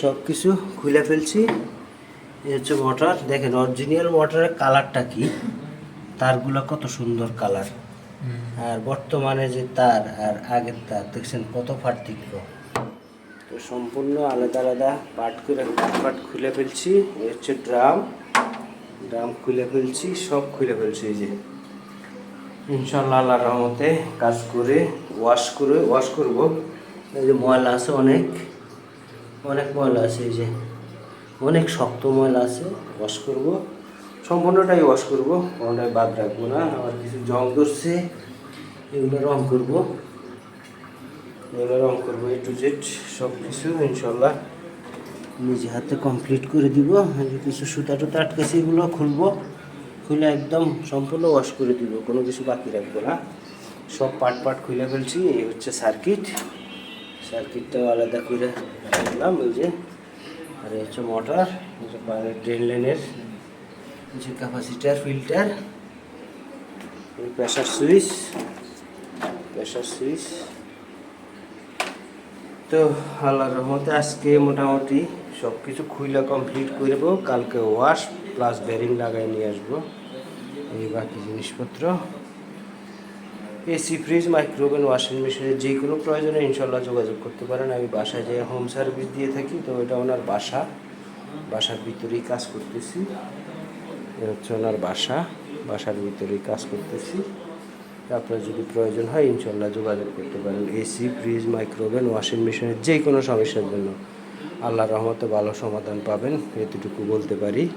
সব কিছু খুলে ফেলছি। এই হচ্ছে মোটর দেখেন অরিজিনাল মোটরের কালারটা কি? তারগুলো কত সুন্দর কালার আর বর্তমানে যে তার আর আগের তার দেখছেন কত পার্থক্য। তো সম্পূর্ণ আলাদা আলাদা পার্ট করে পার্ট খুলে ফেলছি। এই হচ্ছে ড্রাম ড্রাম খুলে ফেলছি সব খুলে ফেলছি এই যে। ইনশাল্লাহ রহমতে কাজ করে ওয়াশ করে ওয়াশ করব। এই যে ময়লা আছে অনেক। অনেক ময়লা আছে এই যে। অনেক শক্ত ময়লা আছে, ওয়াশ করব। সম্পূর্ণটাই ওয়াশ করব, কোনোটাই বাদ রাখব না। আবার কিছু জং ধরছে, এগুলো রং করব। এগুলো রং করব এ টু জেড সব কিছু ইনশাল্লাহ নিজে হাতে কমপ্লিট করে দিব। কিছু সুতা টুতা আটকেছে, এগুলো খুলবো। খুলে একদম সম্পূর্ণ ওয়াশ করে দিব, কোনো কিছু বাকি রাখব না। সব পার্ট পার্ট খুলে ফেলছি, এই হচ্ছে সার্কিট সার্কিটটাও আলাদা করে রাখলাম, এই যে। আর হচ্ছে মোটর বাইরের ড্রেন লাইনের যে capacitor filter pressure switch pressure switch তো আল্লাহর রহমতে আজকে মোটামুটি সব কিছু খুইলা কমপ্লিট করব কালকে ওয়াশ প্লাস বেরিং লাগাই নিয়ে আসব। এই বাকি জিনিসপত্র। এসি ফ্রিজ মাইক্রোওভেন ওয়াশিং মেশিনের যে কোনো প্রয়োজনে ইনশাল্লাহ যোগাযোগ করতে পারেন। আমি বাসায় যে হোম সার্ভিস দিয়ে থাকি, তো এটা ওনার বাসা। বাসার ভিতরেই কাজ করতেছি। এ হচ্ছে ওনার বাসা। বাসার ভিতরেই কাজ করতেছি। আপনার যদি প্রয়োজন হয় ইনশাল্লাহ যোগাযোগ করতে পারেন। এসি ফ্রিজ মাইক্রোওভেন ওয়াশিং মেশিনের যে কোনো সমস্যার জন্য। আল্লাহর রহমতে ভালো সমাধান পাবেন। এতটুকু বলতে পারি।